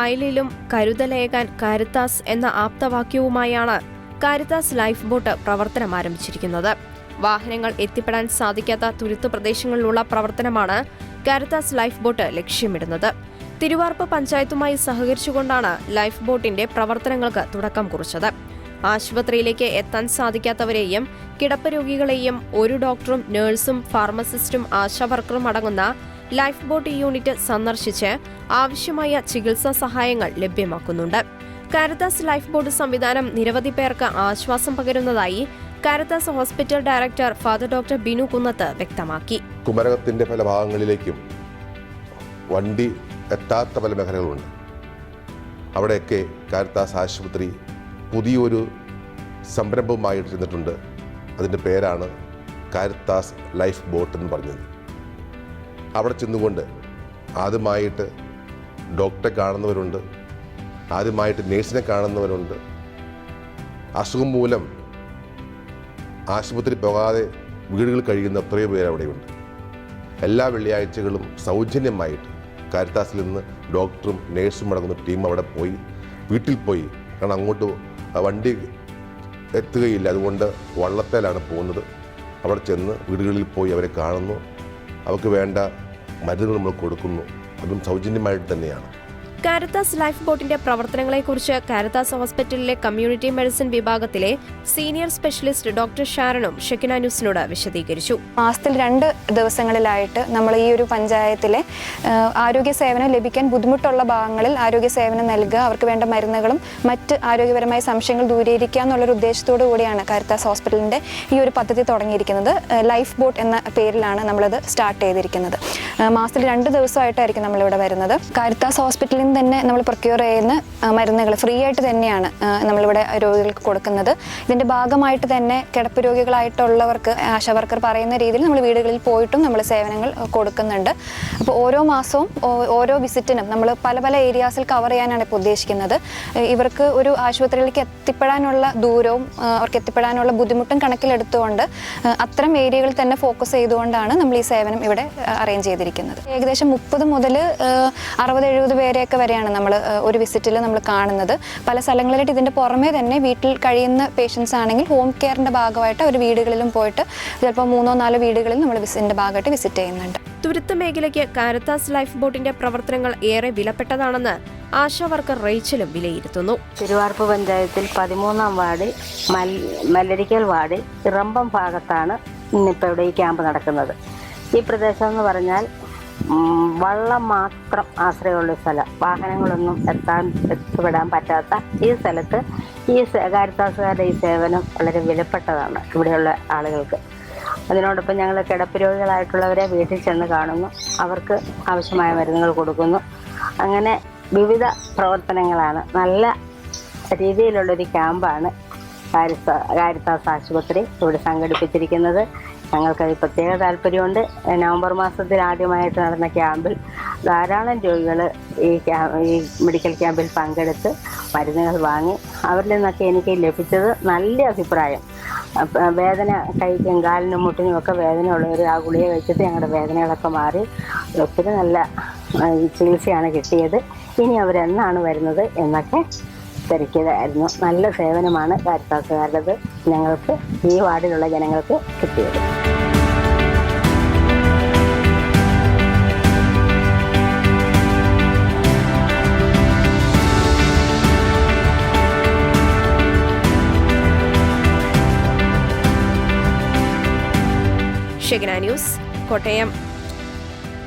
കായലിലും കരുതലേകാൻ Caritas എന്ന ആപ്തവാക്യവുമായാണ് Caritas life boat പ്രവർത്തനം ആരംഭിച്ചിരിക്കുന്നത്. വാഹനങ്ങൾ എത്തിപ്പെടാൻ സാധിക്കാത്ത തുരുത്തു പ്രദേശങ്ങളിലുള്ള പ്രവർത്തനമാണ് കാരിത്താസ് ലൈഫ് ബോട്ട് ലക്ഷ്യമിടുന്നത്. തിരുവാർപ്പ് പഞ്ചായത്തുമായി സഹകരിച്ചുകൊണ്ടാണ് ലൈഫ് ബോട്ടിന്റെ പ്രവർത്തനങ്ങൾക്ക് തുടക്കം കുറിച്ചത്. ആശുപത്രിയിലേക്ക് എത്താൻ സാധിക്കാത്തവരെയും കിടപ്പ് രോഗികളെയും ഒരു ഡോക്ടറും നഴ്സും ഫാർമസിസ്റ്റും ആശാവർക്കറും അടങ്ങുന്ന ലൈഫ് ബോട്ട് യൂണിറ്റ് സന്ദർശിച്ച് ആവശ്യമായ ചികിത്സാ സഹായങ്ങൾ ലഭ്യമാക്കുന്നുണ്ട്. കാരത്താസ് ലൈഫ് ബോട്ട് സംവിധാനം നിരവധി പേർക്ക് ആശ്വാസം പകരുന്നതായി Caritas hospital director father doctor Binu Kunnath വ്യക്തമാക്കി. കുമരകത്തിന്റെ പല ഭാഗങ്ങളിലേക്കും വണ്ടി എത്താത്ത പല മേഖലകളുണ്ട്. അവിടെയൊക്കെ കാരത്താസ് ആശുപത്രി പുതിയൊരു സംരംഭവുമായിട്ട് ചെന്നിട്ടുണ്ട് അതിന്റെ പേരാണ് കാരത്താസ് ലൈഫ് ബോട്ട് എന്ന് പറഞ്ഞത്. അവിടെ ചെന്നുകൊണ്ട് ആദ്യമായിട്ട് ഡോക്ടറെ കാണുന്നവരുണ്ട്. ആദ്യമായിട്ട് നേഴ്സിനെ കാണുന്നവരുണ്ട്. അസുഖം മൂലം ആശുപത്രി പോകാതെ വീടുകളിൽ കഴിയുന്ന എത്രയോ പേർ അവിടെയുണ്ട്. എല്ലാ വെള്ളിയാഴ്ചകളും സൗജന്യമായിട്ട് കാരിത്താസിൽ നിന്ന് ഡോക്ടറും നേഴ്സും അടങ്ങുന്ന ടീം അവിടെ പോയി. വീട്ടിൽ പോയി. കാരണം അങ്ങോട്ട് വണ്ടി എത്തുകയില്ല. അതുകൊണ്ട് വള്ളത്തേലാണ് പോകുന്നത്. അവിടെ ചെന്ന് വീടുകളിൽ പോയി അവരെ കാണുന്നു. അവർക്ക് വേണ്ട മരുന്നുകൾ നമ്മൾ കൊടുക്കുന്നു. അതും സൗജന്യമായിട്ട് തന്നെയാണ്. കാരത്താസ് ലൈഫ് ബോട്ടിന്റെ പ്രവർത്തനങ്ങളെക്കുറിച്ച് കാരത്താസ് ഹോസ്പിറ്റലിലെ കമ്മ്യൂണിറ്റി മെഡിസിൻ വിഭാഗത്തിലെ സീനിയർ സ്പെഷ്യലിസ്റ്റ് ഡോക്ടർ ഷാരണും ഷെക്കിന ന്യൂസിനോട് വിശദീകരിച്ചു. മാസത്തിൽ രണ്ട് ദിവസങ്ങളിലായിട്ട് നമ്മൾ ഈ ഒരു പഞ്ചായത്തിലെ ആരോഗ്യ സേവനം ലഭിക്കാൻ ബുദ്ധിമുട്ടുള്ള ഭാഗങ്ങളിൽ ആരോഗ്യ സേവനം നൽകുക അവർക്ക് വേണ്ട മരുന്നുകളും മറ്റ് ആരോഗ്യപരമായ സംശയങ്ങൾ ദൂരീകരിക്കുക എന്നുള്ളൊരു ഉദ്ദേശത്തോടു കൂടിയാണ് കാരത്താസ് ഹോസ്പിറ്റലിന്റെ ഈ ഒരു പദ്ധതി തുടങ്ങിയിരിക്കുന്നത്. ലൈഫ് ബോട്ട് എന്ന പേരിലാണ് നമ്മളത് സ്റ്റാർട്ട് ചെയ്തിരിക്കുന്നത്. മാസത്തിൽ രണ്ട് ദിവസമായിട്ടായിരിക്കും നമ്മളിവിടെ വരുന്നത്. കാരത്താസ് ഹോസ്പിറ്റലിൽ നിന്ന് തന്നെ നമ്മൾ പ്രൊക്യൂർ ചെയ്യുന്ന മരുന്നുകൾ ഫ്രീ ആയിട്ട് തന്നെയാണ് നമ്മളിവിടെ രോഗികൾക്ക് കൊടുക്കുന്നത്. ഇതിന്റെ ഭാഗമായിട്ട് തന്നെ കിടപ്പ് രോഗികളായിട്ടുള്ളവർക്ക് ആശാവർക്കർ പറയുന്ന രീതിയിൽ നമ്മൾ വീടുകളിൽ പോയിട്ടും നമ്മൾ സേവനങ്ങൾ കൊടുക്കുന്നുണ്ട്. അപ്പോൾ ഓരോ മാസവും ഓരോ വിസിറ്റിനും നമ്മൾ പല പല ഏരിയാസിൽ കവർ ചെയ്യാനാണ് ഇപ്പോൾ ഉദ്ദേശിക്കുന്നത്. ഇവർക്ക് ഒരു ആശുപത്രിയിലേക്ക് എത്തിപ്പെടാനുള്ള ദൂരവും അവർക്ക് എത്തിപ്പെടാനുള്ള ബുദ്ധിമുട്ടും കണക്കിലെടുത്തുകൊണ്ട് അത്തരം ഏരിയകളിൽ തന്നെ ഫോക്കസ് ചെയ്തുകൊണ്ടാണ് നമ്മൾ ഈ സേവനം ഇവിടെ അറേഞ്ച് ചെയ്തിരിക്കുന്നത്. ഏകദേശം മുപ്പത് മുതൽ അറുപത് എഴുപത് പേരെയൊക്കെ വരെയാണ് നമ്മൾ ഒരു വിസിറ്റിൽ നമ്മൾ കാണുന്നത്. പല സ്ഥലങ്ങളിലായിട്ട് ഇതിന്റെ പുറമേ തന്നെ വീട്ടിൽ കഴിയുന്ന പേഷ്യൻസ് ആണെങ്കിൽ ഹോം കെയറിന്റെ ഭാഗമായിട്ട് അവർ വീടുകളിലും പോയിട്ട് ചിലപ്പോൾ മൂന്നോ നാലോ വീടുകളിൽ നമ്മൾ വിസിറ്റിന്റെ ഭാഗമായിട്ട് വിസിറ്റ് ചെയ്യുന്നുണ്ട്. തുരുത്ത് മേഖലയ്ക്ക് കാരത്താസ് ലൈഫ് ബോട്ടിന്റെ പ്രവർത്തനങ്ങൾ ഏറെ വിലപ്പെട്ടതാണെന്ന് ആശാ വർക്കർ റേച്ചലും വിലയിരുത്തുന്നു. തിരുവാർപ്പ് പഞ്ചായത്തിൽ പതിമൂന്നാം വാർഡ് മൽ മല്ലരിക്കൽ വാർഡിൽ ഇറമ്പം ഭാഗത്താണ് ഇന്നിപ്പോൾ ഇവിടെ ഈ ക്യാമ്പ് നടക്കുന്നത്. ഈ പ്രദേശം എന്ന് പറഞ്ഞാൽ വള്ളം മാത്രം ആശ്രയമുള്ള സ്ഥലം. വാഹനങ്ങളൊന്നും എത്താൻ എത്തിപ്പെടാൻ പറ്റാത്ത ഈ സ്ഥലത്ത് ഈ കാരിത്താസുകാരുടെ ഈ സേവനം വളരെ വിലപ്പെട്ടതാണ് ഇവിടെയുള്ള ആളുകൾക്ക്. അതിനോടൊപ്പം ഞങ്ങൾ കിടപ്പ് രോഗികളായിട്ടുള്ളവരെ വീട്ടിൽ ചെന്ന് കാണുന്നു. അവർക്ക് ആവശ്യമായ മരുന്നുകൾ കൊടുക്കുന്നു. അങ്ങനെ വിവിധ പ്രവർത്തനങ്ങളാണ്. നല്ല രീതിയിലുള്ളൊരു ക്യാമ്പാണ് കാരിസ കാരിത്താസ് ആശുപത്രി ഇവിടെ സംഘടിപ്പിച്ചിരിക്കുന്നത്. ഞങ്ങൾക്കത് പ്രത്യേക താല്പര്യമുണ്ട്. നവംബർ മാസത്തിൽ ആദ്യമായിട്ട് നടന്ന ക്യാമ്പിൽ ധാരാളം രോഗികൾ ഈ ഈ മെഡിക്കൽ ക്യാമ്പിൽ പങ്കെടുത്ത് മരുന്നുകൾ വാങ്ങി അവരിൽ നിന്നൊക്കെ എനിക്ക് ലഭിച്ചത് നല്ല അഭിപ്രായം. വേദന കഴിക്കും കാലിനും മുട്ടിനും ഒക്കെ വേദനയുള്ളവർ ആ ഗുളിക വെച്ചിട്ട് ഞങ്ങളുടെ വേദനകളൊക്കെ മാറി. ഒത്തിരി നല്ല ചികിത്സയാണ് കിട്ടിയത്. ഇനി അവരെന്നാണ് വരുന്നത് എന്നൊക്കെ തിരക്കിയതായിരുന്നു. നല്ല സേവനമാണ് കാരിത്താസുകാരുടേത് ഞങ്ങൾക്ക് ഈ വാർഡിലുള്ള ജനങ്ങൾക്ക് കിട്ടിയത്. Shekinah news Kottayam.